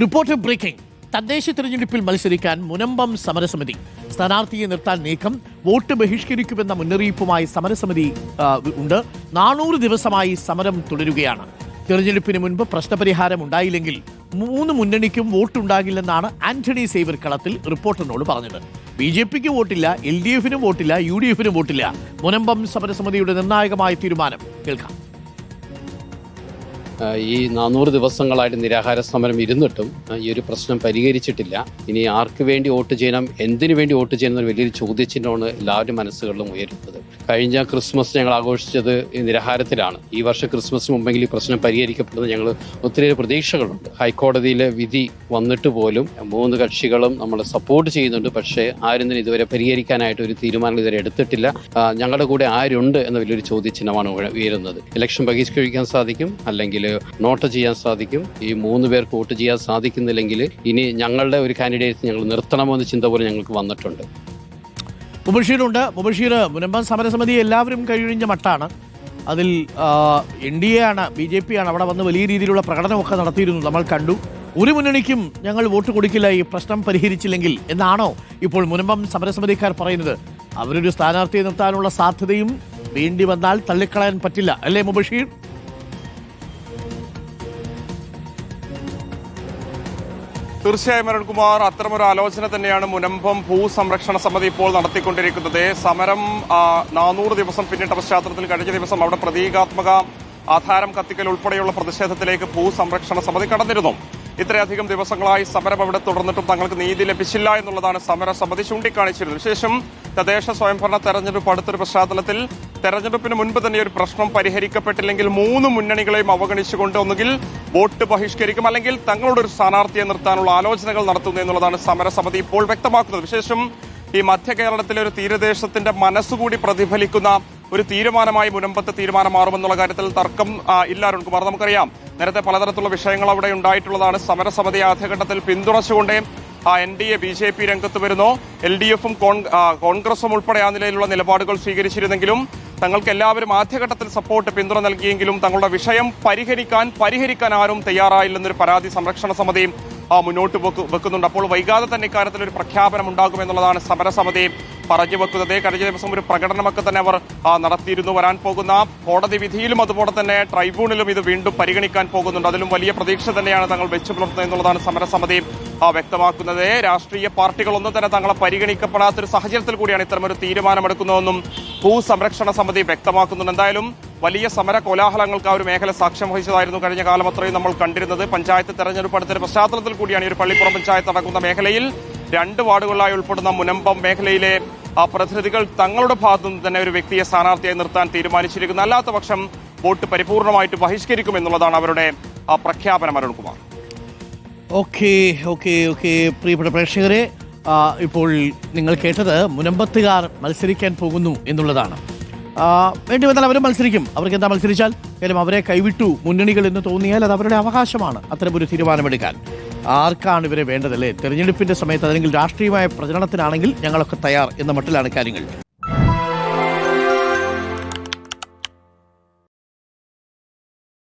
Reporter breaking തദ്ദേശ തിരഞ്ഞെടുപ്പിൽ മത്സരിക്കാൻ മുനമ്പം സമരസമിതി. സ്ഥാനാർത്ഥിയെ നിർത്താൻ നീക്കം. വോട്ട് ബഹിഷ്കരിക്കുമെന്ന മുന്നറിയിപ്പുമായി സമരസമിതി ഉണ്ട്. നാനൂറ് ദിവസമായി സമരം തുടരുകയാണ്. തിരഞ്ഞെടുപ്പിന് മുൻപ് പ്രശ്നപരിഹാരം ഉണ്ടായില്ലെങ്കിൽ മൂന്ന് മുന്നണിക്കും വോട്ടുണ്ടാകില്ലെന്നാണ് ആന്റണി സേവർ കളത്തിൽ റിപ്പോർട്ടറിനോട് പറഞ്ഞത്. ബി ജെ പിക്ക് വോട്ടില്ല എൽ ഡി എഫിനും വോട്ടില്ല യു ഡി എഫിനും വോട്ടില്ല. മുനമ്പം സമരസമിതിയുടെ നിർണായകമായ തീരുമാനം. കേൾക്കാം. ഈ നാനൂറ് ദിവസങ്ങളായിട്ട് നിരാഹാര സമരം ഇരുന്നിട്ടും ഈ ഒരു പ്രശ്നം പരിഹരിച്ചിട്ടില്ല. ഇനി ആർക്ക് വേണ്ടി വോട്ട് ചെയ്യണം എന്തിനു വേണ്ടി വോട്ട് ചെയ്യണം എന്നൊരു വലിയൊരു ചോദ്യചിഹ്നമാണ് എല്ലാവരുടെ മനസ്സുകളിലും ഉയരുന്നത്. കഴിഞ്ഞ ക്രിസ്മസ് ഞങ്ങൾ ആഘോഷിച്ചത് നിരാഹാരത്തിലാണ്. ഈ വർഷം ക്രിസ്മസ് മുമ്പെങ്കിൽ ഈ പ്രശ്നം പരിഹരിക്കപ്പെടുന്നത് ഞങ്ങൾ ഒത്തിരിയേറെ പ്രതീക്ഷകളുണ്ട്. ഹൈക്കോടതിയിലെ വിധി വന്നിട്ട് പോലും മൂന്ന് കക്ഷികളും നമ്മൾ സപ്പോർട്ട് ചെയ്യുന്നുണ്ട്. പക്ഷേ ആരും തന്നെ ഇതുവരെ പരിഹരിക്കാനായിട്ട് ഒരു തീരുമാനം ഇതുവരെ എടുത്തിട്ടില്ല. ഞങ്ങളുടെ കൂടെ ആരുണ്ട് എന്ന വലിയൊരു ചോദ്യചിഹ്നമാണ് ഉയ- ഉയരുന്നത്. ഇലക്ഷൻ ബഹിഷ്കരിക്കാൻ സാധിക്കും അല്ലെങ്കിൽ നോട്ട് ചെയ്യാൻ സാധിക്കും. ഈ മൂന്ന് പേർക്ക് വോട്ട് ചെയ്യാൻ സാധിക്കുന്നില്ലെങ്കിൽ ഇനി ഞങ്ങളുടെ ഒരു കാൻഡിഡേറ്റ് ഞങ്ങൾ നിർത്തണമോ എന്ന ചിന്ത പോലും ഞങ്ങൾക്ക് വന്നിട്ടുണ്ട്. മുബഷീറുണ്ട് മുബഷീർ മുനമ്പം സമരസമിതി എല്ലാവരും കഴിഞ്ഞ മട്ടാണ്. അതിൽ എൻ ഡി എ ആണ് ബി ജെ പി ആണ് അവിടെ വന്ന് വലിയ രീതിയിലുള്ള പ്രകടനമൊക്കെ നടത്തിയിരുന്നു നമ്മൾ കണ്ടു. ഒരു മുന്നണിക്കും ഞങ്ങൾ വോട്ട് കൊടുക്കില്ല ഈ പ്രശ്നം പരിഹരിച്ചില്ലെങ്കിൽ എന്നാണോ ഇപ്പോൾ മുനമ്പം സമരസമിതിക്കാർ പറയുന്നത്. അവരൊരു സ്ഥാനാർത്ഥിയെ നിർത്താനുള്ള സാധ്യതയും വേണ്ടി വന്നാൽ തള്ളിക്കളയാൻ പറ്റില്ല. അല്ലേ മുബഷീർ? തീർച്ചയായും അരുൺകുമാർ അത്തരമൊരു ആലോചന തന്നെയാണ് മുനമ്പം ഭൂസംരക്ഷണ സമിതി ഇപ്പോൾ നടത്തിക്കൊണ്ടിരിക്കുന്നത്. സമരം നാനൂറ് ദിവസം പിന്നിട്ട പശ്ചാത്തലത്തിൽ കഴിഞ്ഞ ദിവസം അവിടെ പ്രതീകാത്മക ആധാരം കത്തിക്കൽ ഉൾപ്പെടെയുള്ള പ്രതിഷേധത്തിലേക്ക് ഭൂസംരക്ഷണ സമിതി കടന്നിരുന്നു. ഇത്രയധികം ദിവസങ്ങളായി സമരം അവിടെ തുടർന്നിട്ടും തങ്ങൾക്ക് നീതി ലഭിച്ചില്ല എന്നുള്ളതാണ് സമരസമിതി ചൂണ്ടിക്കാണിച്ചിരുന്നത്. വിശേഷം തദ്ദേശ സ്വയംഭരണ തെരഞ്ഞെടുപ്പ് അടുത്തൊരു പശ്ചാത്തലത്തിൽ തെരഞ്ഞെടുപ്പിന് മുൻപ് തന്നെ ഒരു പ്രശ്നം പരിഹരിക്കപ്പെട്ടില്ലെങ്കിൽ മൂന്ന് മുന്നണികളെയും അവഗണിച്ചുകൊണ്ട് ഒന്നുകിൽ വോട്ട് ബഹിഷ്കരിക്കും അല്ലെങ്കിൽ തങ്ങളുടെ ഒരു സ്ഥാനാർത്ഥിയെ നിർത്താനുള്ള ആലോചനകൾ നടത്തുന്നു എന്നുള്ളതാണ് സമരസമിതി ഇപ്പോൾ വ്യക്തമാക്കുന്നത്. വിശേഷം ഈ മധ്യ കേരളത്തിലെ ഒരു തീരദേശത്തിന്റെ മനസ്സുകൂടി പ്രതിഫലിക്കുന്ന ഒരു തീരുമാനമായി മുനമ്പത്തെ തീരുമാനം മാറുമെന്നുള്ള കാര്യത്തിൽ തർക്കം ആ, ഇല്ല അരുൺകുമാർ. നമുക്കറിയാം നേരത്തെ പലതരത്തിലുള്ള വിഷയങ്ങൾ അവിടെ ഉണ്ടായിട്ടുള്ളതാണ്. സമരസമിതി ആദ്യഘട്ടത്തിൽ പിന്തുണച്ചുകൊണ്ട് N D A B J P രംഗത്ത് വരുന്നു. എൽ ഡി എഫും കോൺഗ്രസും ഉൾപ്പെടെ ആ നിലയിലുള്ള നിലപാടുകൾ സ്വീകരിച്ചിരുന്നെങ്കിലും തങ്ങൾക്ക് എല്ലാവരും ആദ്യഘട്ടത്തിൽ സപ്പോർട്ട് പിന്തുണ നൽകിയെങ്കിലും തങ്ങളുടെ വിഷയം പരിഹരിക്കാൻ പരിഹരിക്കാൻ ആരും തയ്യാറായില്ലെന്നൊരു പരാതി സംരക്ഷണ സമിതി മുന്നോട്ട് വെക്കുന്നുണ്ട്. അപ്പോൾ വൈകാതെ തന്നെ ഇക്കാര്യത്തിൽ ഒരു പ്രഖ്യാപനം ഉണ്ടാകുമെന്നുള്ളതാണ് സമരസമിതി. പറഞ്ഞു വെക്കുന്നത്. കഴിഞ്ഞ ദിവസം ഒരു പ്രകടനമൊക്കെ തന്നെ അവർ നടത്തിയിരുന്നു. വരാൻ പോകുന്ന കോടതി വിധിയിലും അതുപോലെ തന്നെ ട്രൈബ്യൂണലും ഇത് വീണ്ടും പരിഗണിക്കാൻ പോകുന്നുണ്ട്. അതിലും വലിയ പ്രതീക്ഷ തന്നെയാണ് തങ്ങൾ വെച്ചു പുലർത്തുന്നത് എന്നുള്ളതാണ് സമരസമിതി വ്യക്തമാക്കുന്നത്. രാഷ്ട്രീയ പാർട്ടികളൊന്നും തന്നെ തങ്ങളെ പരിഗണിക്കപ്പെടാത്തൊരു സാഹചര്യത്തിൽ കൂടിയാണ് ഇത്തരമൊരു തീരുമാനമെടുക്കുന്നതെന്നും ഭൂസംരക്ഷണ സമിതി വ്യക്തമാക്കുന്നുണ്ട്. എന്തായാലും വലിയ സമര കോലാഹലങ്ങൾക്ക് ആ ഒരു മേഖല സാക്ഷ്യം വഹിച്ചതായിരുന്നു കഴിഞ്ഞ കാലം അത്രയും നമ്മൾ കണ്ടിരുന്നത്. പഞ്ചായത്ത് തെരഞ്ഞെടുപ്പ് അടുത്തൊരു പശ്ചാത്തലത്തിൽ കൂടിയാണ് ഈ ഒരു പള്ളിപ്പുറം പഞ്ചായത്ത് നടക്കുന്ന മേഖലയിൽ രണ്ട് വാർഡുകളിലായി ഉൾപ്പെടുന്ന മുനമ്പം മേഖലയിലെ പ്രതിനിധികൾ തങ്ങളുടെ ഭാഗത്തു നിന്ന് തന്നെ ഒരു വ്യക്തിയെ സ്ഥാനാർത്ഥിയായി നിർത്താൻ തീരുമാനിച്ചിരിക്കുന്നു. അല്ലാത്ത പക്ഷം വോട്ട് പരിപൂർണമായിട്ട് ബഹിഷ്കരിക്കുമെന്നുള്ളതാണ് അവരുടെ പ്രഖ്യാപനം അരുൺകുമാർ. Okay okay okay. പ്രിയപ്പെട്ട പ്രേക്ഷകരെ ഇപ്പോൾ നിങ്ങൾ കേട്ടത് മുനമ്പത്തുകാർ മത്സരിക്കാൻ പോകുന്നു എന്നുള്ളതാണ്. വേണ്ടി വന്നാൽ അവരും മത്സരിക്കും. അവർക്ക് എന്താ മത്സരിച്ചാൽ? കാര്യം അവരെ കൈവിട്ടു മുന്നണികൾ എന്ന് തോന്നിയാൽ അത് അവരുടെ അവകാശമാണ്. അത്തരമൊരു തീരുമാനമെടുക്കാൻ. ആർക്കാണ് ഇവരെ വേണ്ടതല്ലേ? തെരഞ്ഞെടുപ്പിന്റെ സമയത്ത് അല്ലെങ്കിൽ രാഷ്ട്രീയമായ പ്രചരണത്തിനാണെങ്കിൽ ഞങ്ങളൊക്കെ തയ്യാർ എന്ന മട്ടിലാണ് കാര്യങ്ങൾ.